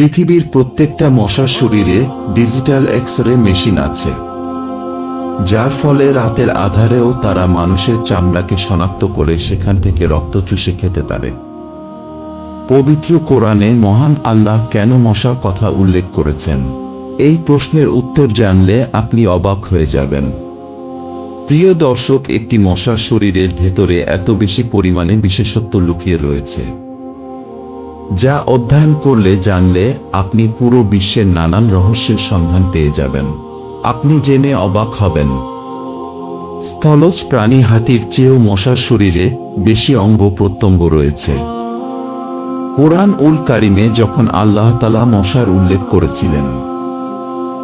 পৃথিবীর প্রত্যেকটা মশার শরীরে ডিজিটাল এক্স রে মেশিন আছে। যার ফলে রাতের আধারেও তারা মানুষের চামড়াকে শনাক্ত করে সেখান থেকে রক্ত চুষে খেতে পারে। পবিত্র কোরআনে মহান আল্লাহ কেন মশার কথা উল্লেখ করেছেন? এই প্রশ্নের উত্তর জানলে আপনি অবাক হয়ে যাবেন। প্রিয় দর্শক, একটি মশার শরীরের ভেতরে এত বেশি পরিমাণে বিশেষত্ব লুকিয়ে রয়েছে। যা অধ্যয়ন করলে জানলে আপনি পুরো বিশ্বের নানান রহস্যের সন্ধান পেয়ে যাবেন। আপনি জেনে অবাক হবেন। স্থলজ প্রাণী হাতির চেয়েও মশার শরীরে বেশি অঙ্গ প্রত্যঙ্গ রয়েছে। কোরআন উল কারিমে যখন আল্লাহ তালা মশার উল্লেখ করেছিলেন,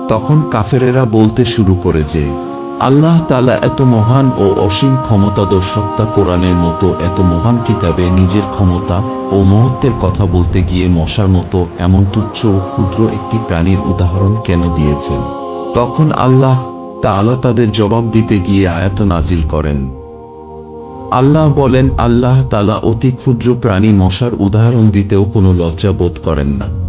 তখন কাফেরেরা বলতে শুরু করে যে আল্লাহ তালা এত মহান ও অসীম ক্ষমতাদর সত্তা কোরআনের মতো এত মহান কিতাবে নিজের ক্ষমতা ও মহত্বের কথা বলতে গিয়ে মশার মতো এমন তুচ্ছ ও ক্ষুদ্র একটি প্রাণীর উদাহরণ কেন দিয়েছেন? তখন আল্লাহ তাআলা তাদের জবাব দিতে গিয়ে আয়াত নাজিল করেন। আল্লাহ বলেন, আল্লাহ তালা অতি ক্ষুদ্র প্রাণী মশার উদাহরণ দিতেও কোনো লজ্জা বোধ করেন না।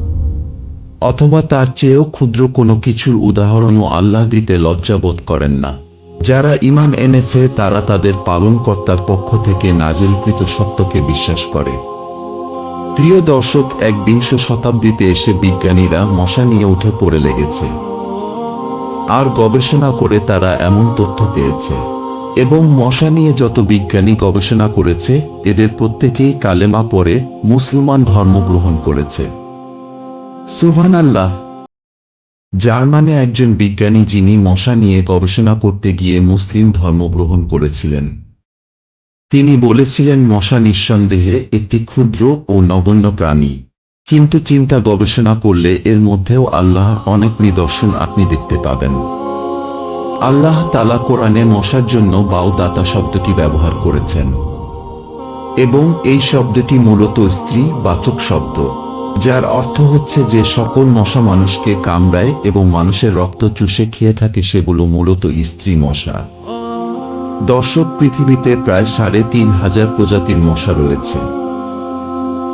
অথবা তার চেয়েও ক্ষুদ্র কোনো কিছুর উদাহরণও আল্লাহ দিতে লজ্জা বোধ করেন না। যারা ইমান এনেছে, তারা তাদের পালনকর্তার পক্ষ থেকে নাজিলকৃত সত্যকে বিশ্বাস করে। প্রিয় দর্শক, এক বিংশ শতাব্দীতে এসে বিজ্ঞানীরা মশা নিয়ে উঠে পড়ে লেগেছে। আর গবেষণা করে তারা এমন তথ্য পেয়েছে। এবং মশা নিয়ে যত বিজ্ঞানী গবেষণা করেছে, এদের প্রত্যেকেই কালেমা পরে মুসলমান ধর্ম গ্রহণ করেছে। সুভান আল্লাহ জার্মানে একজন বিজ্ঞানী যিনি মশা নিয়ে গবেষণা করতে গিয়ে মুসলিম ধর্ম গ্রহণ করেছিলেন। তিনি বলেছিলেন, মশা নিঃসন্দেহে একটি ক্ষুদ্র ও নগণ্য প্রাণী। কিন্তু চিন্তা গবেষণা করলে এর মধ্যেও আল্লাহ অনেক নিদর্শন আপনি দেখতে পাবেন। আল্লাহ তালা কোরআনে মশার জন্য বাউদাতা শব্দটি ব্যবহার করেছেন। এবং এই শব্দটি মূলত স্ত্রী বাচক শব্দ। যার অর্থ হচ্ছে যে সকল মশা মানুষকে কামড়ায় এবং মানুষের রক্ত চুষে খেয়ে থাকে সেগুলো মূলত স্ত্রী মশা। দর্শক পৃথিবীতে প্রায় সাড়ে তিন হাজার প্রজাতির মশা রয়েছে।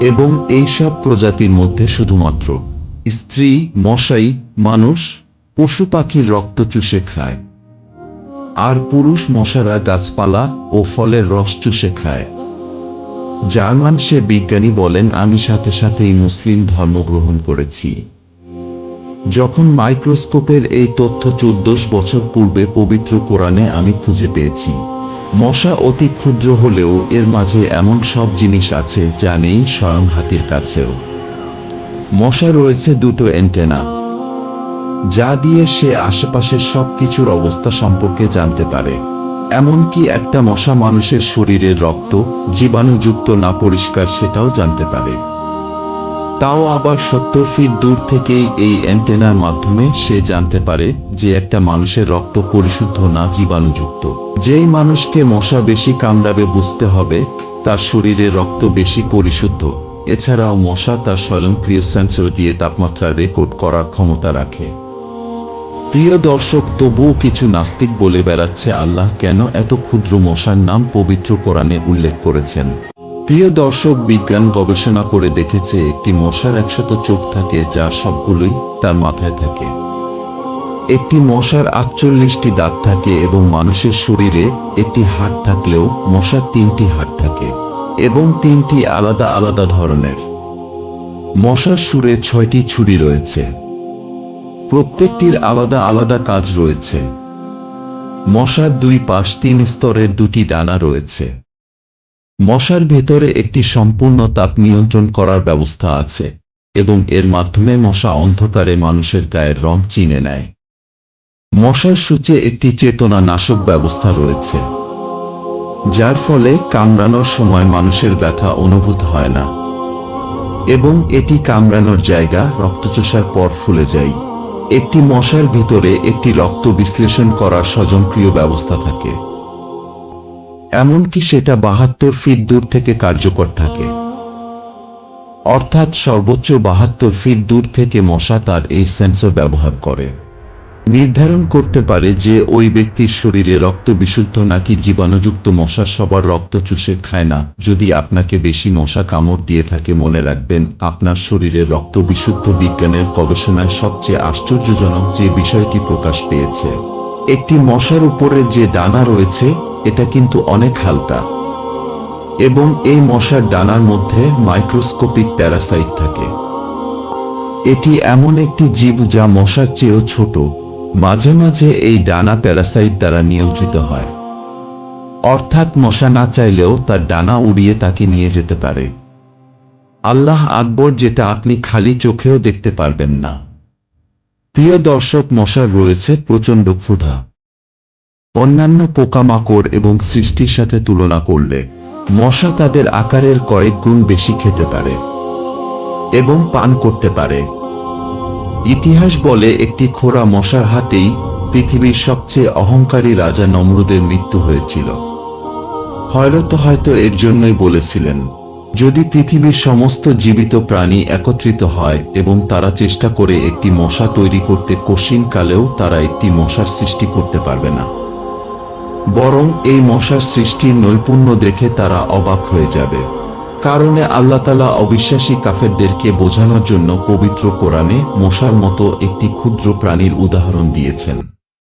এবং এই সব প্রজাতির মধ্যে শুধুমাত্র স্ত্রী, মশাই, মানুষ, পশু পাখির রক্ত চুষে খায়। আর পুরুষ মশারা গাছপালা ও ফলের রস চুষে খায়। জার্মান সে বিজ্ঞানী বলেন, আমি সাথে সাথেই মুসলিম ধর্ম গ্রহণ করেছি। যখন মাইক্রোস্কোপের এই তথ্য চোদ্দশ বছর পূর্বে পবিত্র কোরআনে আমি খুঁজে পেয়েছি, মশা অতি ক্ষুদ্র হলেও এর মাঝে এমন সব জিনিস আছে যা নেই স্বয়ং হাতির কাছেও। মশা রয়েছে দুটো অ্যান্টেনা, যা দিয়ে সে আশেপাশের সব কিছুর অবস্থা সম্পর্কে জানতে পারে। এমনকি একটা মশা মানুষের শরীরের রক্ত জীবাণুযুক্ত না পরিষ্কার সেটাও জানতে পারে। তাও আবার সত্তর ফিট দূর থেকেই এই অ্যান্টেনার মাধ্যমে সে জানতে পারে যে একটা মানুষের রক্ত পরিশুদ্ধ না জীবাণুযুক্ত। যেই মানুষকে মশা বেশি কামড়াবে বুঝতে হবে, তার শরীরে রক্ত বেশি পরিশুদ্ধ। এছাড়াও মশা তার স্বয়ংক্রিয় সেন্সর দিয়ে তাপমাত্রা রেকর্ড করার ক্ষমতা রাখে। প্রিয় দর্শক, তবুও কিছু নাস্তিক বলে বেড়াচ্ছে আল্লাহ কেন এত ক্ষুদ্র মশার নাম পবিত্র কোরআনে উল্লেখ করেছেন। প্রিয় দর্শক, বিজ্ঞান গবেষণা করে দেখেছে একটি মশার একশত চোখ থাকে যা সবগুলোই তার মাথায় থাকে। একটি মশার আটচল্লিশটি দাঁত থাকে এবং মানুষের শরীরে একটি হাড় থাকলেও মশার তিনটি হাড় থাকে এবং তিনটি আলাদা আলাদা ধরনের। মশার সুরে ছয়টি ছুরি রয়েছে। প্রত্যেকটির আলাদা আলাদা কাজ রয়েছে। মশার দুই পাশ তিন স্তরের দুটি ডানা রয়েছে। মশার ভেতরে একটি সম্পূর্ণ তাপ নিয়ন্ত্রণ করার ব্যবস্থা আছে এবং এর মাধ্যমে মশা অন্ধকারে মানুষের গায়ের রং চিনে নেয়। মশার সূচে একটি চেতনা নাশক ব্যবস্থা রয়েছে, যার ফলে কামড়ানোর সময় মানুষের ব্যথা অনুভূত হয় না। এবং এটি কামড়ানোর জায়গা রক্তচোষার পর ফুলে যায়। একটি মশার ভিতরে একটি রক্ত বিশ্লেষণ করার স্বজনক্রিয় ব্যবস্থা থাকে। এমনকি সেটা বাহাত্তর ফিট দূর থেকে কার্যকর থাকে। অর্থাৎ সর্বোচ্চ বাহাত্তর ফিট দূর থেকে মশা তার এই সেন্সর ব্যবহার করে। নির্ধারণ করতে পারে যে ওই ব্যক্তির শরীরে রক্ত বিশুদ্ধ নাকি জীবাণুযুক্ত মশা সবার রক্ত চুষে খায় না। যদি আপনাকে বেশি মশা কামড় দিয়ে থাকে, মনে রাখবেন, আপনার শরীরে রক্ত বিশুদ্ধ বিজ্ঞানের গবেষণায় সবচেয়ে আশ্চর্যজনক যে বিষয়টি প্রকাশ পেয়েছে। একটি মশার উপরে যে ডানা রয়েছে, এটা কিন্তু অনেক হালকা। এবং এই মশার ডানার মধ্যে মাইক্রোস্কোপিক প্যারাসাইট থাকে। এটি এমন একটি জীব যা মশার চেয়েও ছোট। মাঝে মাঝে এই ডানা প্যারাসাইট দ্বারা নিয়ন্ত্রিত হয়। অর্থাৎ মশা না চাইলেও তার ডানা উড়িয়ে তাকে নিয়ে যেতে পারে। আল্লাহ আকবর যেটা আপনি খালি চোখেও দেখতে পারবেন না। প্রিয় দর্শক, মশার রয়েছে প্রচণ্ড ক্ষুধা। অন্যান্য পোকামাকড় এবং সৃষ্টির সাথে তুলনা করলে মশা তাদের আকারের কয়েক গুণ বেশি খেতে পারে এবং পান করতে পারে। ইতিহাস বলে একটি খোরা মশার হাতেই পৃথিবীর সবচেয়ে অহংকারী রাজা নমরুদের মৃত্যু হয়েছিল। হয়তো হয়তো এর জন্যই বলেছিলেন, যদি পৃথিবীর সমস্ত জীবিত প্রাণী একত্রিত হয় এবং তারা চেষ্টা করে একটি মশা তৈরি করতে কশিন কালেও তারা একটি মশার সৃষ্টি করতে পারবে না। বরং এই মশার সৃষ্টির নৈপুণ্য দেখে তারা অবাক হয়ে যাবে। কারণে আল্লাহ তালা অবিশ্বাসী কাফেরদেরকে বোঝানোর জন্য পবিত্র কোরআনে মশার মতো একটি ক্ষুদ্র প্রাণীর উদাহরণ দিয়েছেন।